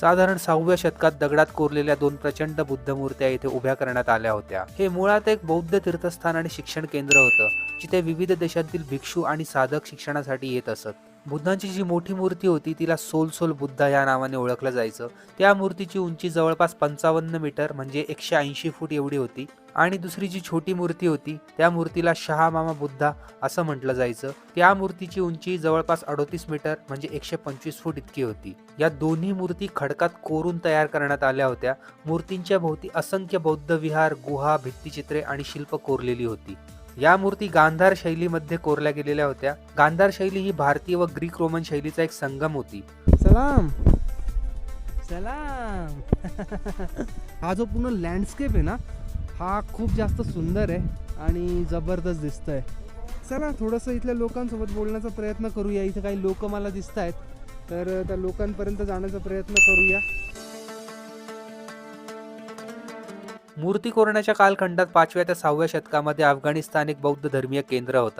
साधारण सहाव्या शतकात दगडात कोरलेल्या दोन प्रचंड बुद्ध मूर्त्या येथे उभ्या करण्यात आल्या होत्या. हे मुळात एक बौद्ध तीर्थस्थान आणि शिक्षण केंद्र होतं जिथे विविध देशातील भिक्षू आणि साधक शिक्षणासाठी येत असत. बुद्धांची जी मोठी मूर्ती होती तिला सोल सोल बुद्धा या नावाने ओळखलं जायचं. त्या मूर्तीची उंची जवळपास पंचावन्न मीटर म्हणजे एकशे ऐंशी फूट एवढी होती. आणि दुसरी जी छोटी मूर्ती होती त्या मूर्तीला शहा मामा बुद्धा असं म्हटलं जायचं. त्या मूर्तीची उंची जवळपास अडोतीस मीटर म्हणजे एकशे पंचवीस फूट इतकी होती. या दोन्ही मूर्ती खडकात कोरून तयार करण्यात आल्या होत्या. मूर्तींच्या भोवती असंख्य बौद्ध विहार गुहा भित्तिचित्रे आणि शिल्प कोरलेली होती. या मूर्ती गांधार शैलीमध्ये कोरल्या गेलेल्या होत्या. गांधार शैली ही भारतीय व ग्रीक रोमन शैलीचा एक संगम होती. सलाम. सलाम. हा जो पूर्ण लँडस्केप आहे ना हा खूप जास्त सुंदर आहे आणि जबरदस्त दिसतंय. चला थोडंसं इथल्या लोकांसोबत बोलण्याचा प्रयत्न करूया. इथे काही लोक मला दिसत आहेत तर त्या लोकांपर्यंत जाण्याचा प्रयत्न करूया. मूर्ती कोरण्याच्या कालखंडात पाचव्या ते सहाव्या शतकामध्ये अफगाणिस्तान एक बौद्ध धर्मीय केंद्र होता.